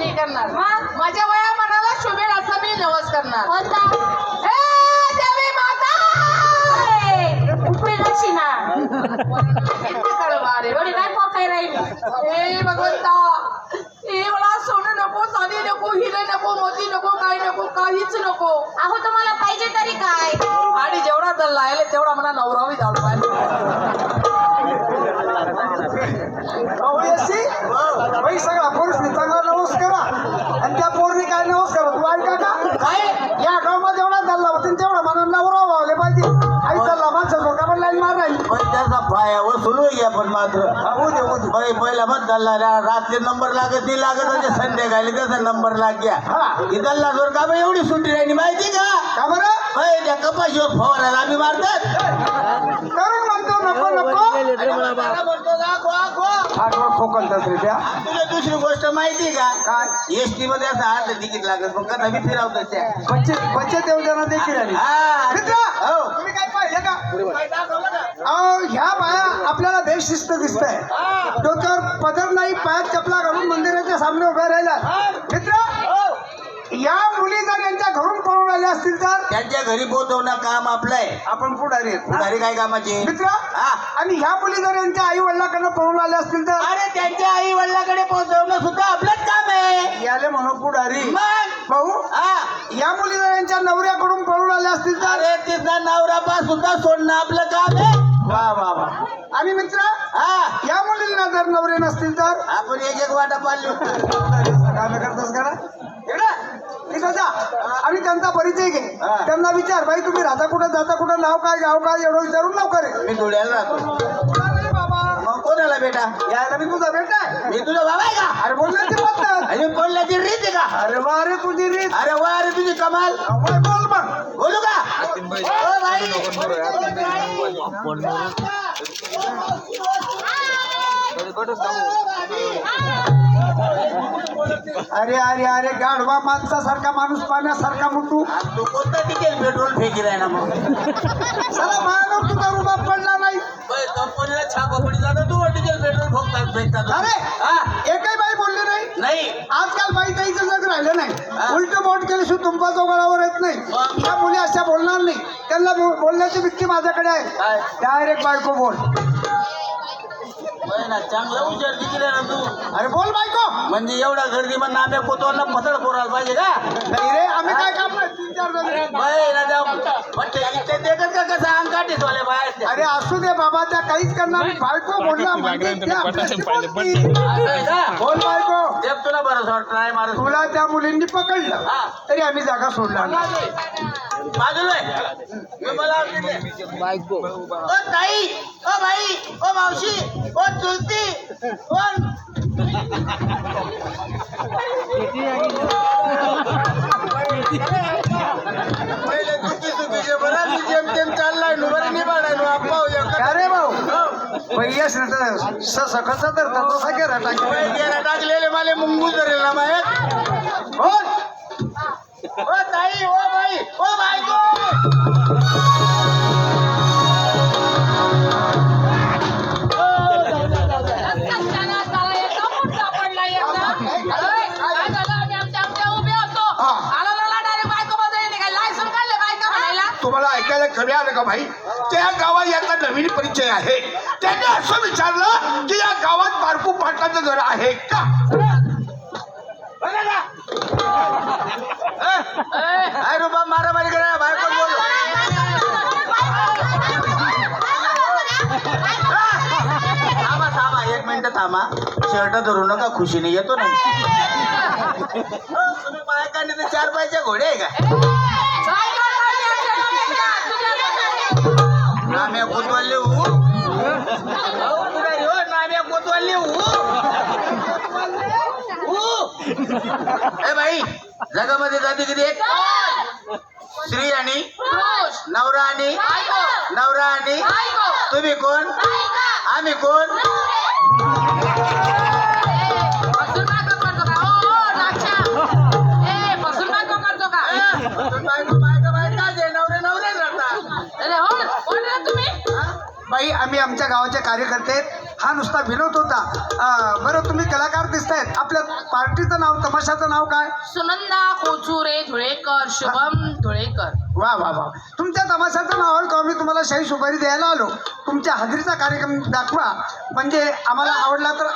नाही करणार? माझ्या वया मनाला शोभेल असं मी नवस करणार. काय राहील? ए भगवंता ए मला सोनं नको चांदी नको हिरे नको मोती नको काही नको काहीच नको. अहो तुम्हाला पाहिजे तरी काय? आणि जेवढा दल्ला आहे तेवढा मला नवरावी झाला पाहिजे. राहील पण त्याचा पाया वसूल घ्या पण मात्र. बाई पहिला मत चालला रात्री नंबर लागत नाही लागत संध्याकाळी त्याचा नंबर लाग गया हा. जोर का एवढी सुट्टी राहिली माहिती का? का बरं? त्या कपाशीवर फवारायला आम्ही मारतात. करून म्हणतो नको नको. आठवण त्या. तुला दुसरी गोष्ट माहिती का? काय? एस टी मध्ये असं अर्ध तिकीट लागत मग कथा मी फिरवतात त्या. बच्चे बच्चे देवजना देखील आली हा. मित्र हो. तुम्ही काय पाहिले का? ह्या बाया आपल्याला बेशिस्त दिसत आहे डोक्यावर पदर नाही पायात चपला घालून मंदिराच्या सामने उभ्या राहिला मित्र या मुली जर यांच्या घरून पळून आल्या असतील तर? त्यांच्या घरी पोहोचवणं काम आपलं आहे आपण पुढारी? घरी काय कामाचे? मित्र हा. आणि ह्या मुली जर यांच्या आई वडिलांकडनं पळून आल्या असतील तर? अरे त्यांच्या आई वडिलाकडे पोहोचवणं सुद्धा आपलंच काम आहे. याले म्हणून पुढारी. भाऊ हा. या मुली जर यांच्या नवऱ्याकडून पळून आल्या असतील तर? अरे तिचा नवरा पास सुद्धा सोडणं आपलं काम आहे. वा वा वा. आणि मित्र हा या मुलींना जर नवरे नसतील तर? आपण एक एक वाटा पाडली काय करतोस का जा. आणि त्यांचा परिचय घे. त्यांना विचार भाई तुम्ही राहता कुठं जाता कुठं नाव काय गाव काय एवढं विचारून लवकर ये. मी धुळ्याला राहतो कोणाला बेटा. यायला मी तुझा बेटा आहे मी तुझा बाबा आहे का? अरे बोलण्याची पद्धत अरे बोलण्याची रीत आहे का? अरे वा रे तुझी रीत. अरे वा अरे तुझी कमाल. बोल मग. बोलू का? ओ अरे अरे अरे गाढवा माणसासारखा माणूस पाण्यासारखा मुटू. आज तू कोणता टिकेल पेट्रोल फेकी राहिला मग? चला माझ्यावर तुझा रुबाब पडला. कंपनीला छापा पडी जातं. तू डिझेल पेट्रोल फोकतात फेकतात अरे हा? एकही बाई बोलली नाही. नाही. आजकाल बाई ताईचं जग राहिलं नाही. उलट बोट केल्याशिवाय तुंबा जोगळावर येत नाही. या मुली अशा बोलणार नाही. त्यांना बोलण्याची व्यक्ती माझ्याकडे आहे. डायरेक्ट बायको बोल. चांगला हुशार दिसले ना तू. अरे बोल बायको. म्हणजे एवढा गर्दी मग नाम्या कोतवांना पतळ कोरायला पाहिजे का? नाही रे आम्ही काय काम नाही तीन चार का कसं अंगकाठी वाले बाहेर? अरे असू दे बाबा त्या काहीच करणार नाही. बायको बोलला म्हणजे. बोल बायको. देव तुला बरं सॉट ट्राय मारत. तुला त्या मुलींनी पकडलं. हा. तरी आम्ही जागा सोडला नाही. बाजूला आवडते. ओ ताई ओ बाई ओ मावशी ओ चुलती कोण पहिले चुकी चुकीचे बरं मी जेम तेम चाललाय नु बरं निभाडाय नु आप्पा हो, एका- का रे भाऊ? हो. पैस सकचा तर तसा केला टाकी पै गेला टाकलेले मला मुंगू धरेल ना बोल. ओ ताई ओ बाई ओ बायको! बायका म्हणायला? तुम्हाला ऐकायला कमी आलं का भाई? त्या गावात याचा नवीन परिचय आहे. त्यांनी असं विचारलं की या गावात बारकू पाटलाचं घर आहे का? काय रुपा मारामारी करा बायको बोल? थांबा थांबा एक मिनिट थांबा. शर्ट धरू नका खुशीने येतो ना तुम्ही बायकाने तर चार पायच्या घोडे आहे का? नाम्या गोतवाले हो नाम्या गोतवाले हो ए भाई जगामध्ये जाती किती? आहेत स्त्री आणि? नवरा आणि? नवरा आणि? तुम्ही कोण? आम्ही कोण? बाई आम्ही आमच्या गावाचे कार्यकर्ते. हा नुसता विनोद होता. अं, बरं तुम्ही कलाकार दिसतायत. आपल्या पार्टीचं नाव तमाशाचं नाव काय? सुनंदा कोचुरे धुळेकर शुभम धुळेकर. वा वा वा. तुमच्या तमाशाचं नाव आहे का मी तुम्हाला शाही सुपारी द्यायला आलो. तुमच्या हजेरीचा कार्यक्रम दाखवा. म्हणजे आम्हाला आवडला तर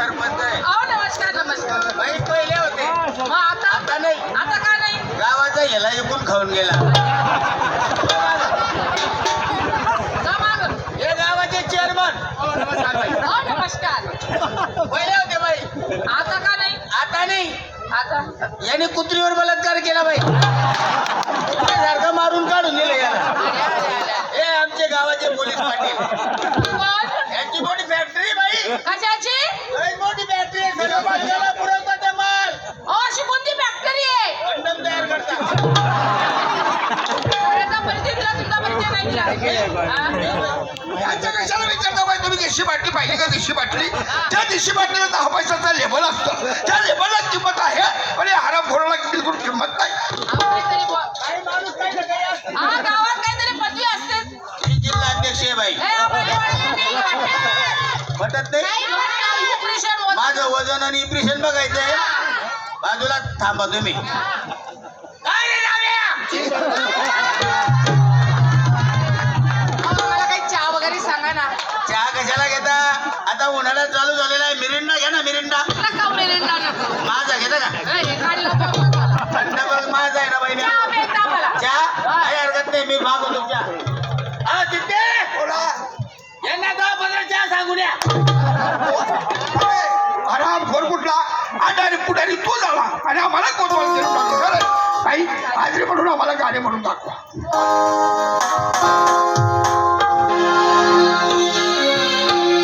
सरपंच आहे. अहो नमस्कार नमस्कार. बाई पहिले होते. मग आता? आता नाही. आता का नाही? गावाचा याला एकूण खाऊन गेला. जा मागं. हे गावाचे चेअरमन अहो नमस्कार पहिले होते बाई. आता का नाही? आता नाही. आता? याने कुत्रीवर बलात्कार केला बाई. सारखं मारून काढून दिलं याला. आल्या, आल्या, आल्या. हे आमचे गावाचे पोलीस पाटील. कोण? यांची मोठी फॅक्टरी बाई. कशाची? लई मोठी फॅक्टरी आहे. सर्व माणसाला पुरवतात ते माल अहो अशी कोणती फॅक्टरी आहे? कंडम तयार सगळ्यांचा परिचय दिला तुमचा परिचय नाही दिला. हा? यांच्या कशाला विचारता बाई तुम्ही देशी बाटली पाहिली का देशी बाटली? त्या देशी बाटलीला दहा पैशाचा लेबल असतं. त्या लेबलला किंमत आहे पण या हराम घोराला बिलकुल किंमत नाही? अहो, काहीतरी बुवा. काही माणूस काही ना काही असतं. हा गावात काहीतरी पदवी असते. ही जिल्हाध्यक्ष आहे बाई. ए, आम्हाला वाटलं नाही वाटलं. पटत नाही? होत- माझं वजन आणि इम्प्रेशन बघायचंय. बाजूला थांबा तुम्ही. काय रे मला काही चहा वगैरे सांगा ना. चहा कशाला घेता? आता उन्हाळा चालू झालेला आहे. मिरिंडा घ्या ना मिरिंडा. नका मिरिंडा नको माझा घेता का? हे काढलं तर मला. थंड बघ माझा आहे ना बाई मी. चहा काही हरकत नाही मी मागवतो हा तिथे बोला. यांना दहा पंधरा चहा सांगू द्या पुढारी तू जावा आणि आम्हाला कोतवाल करून टाकतो खरं काही हाजरी म्हणून आम्हाला गाणे म्हणून दाखवा.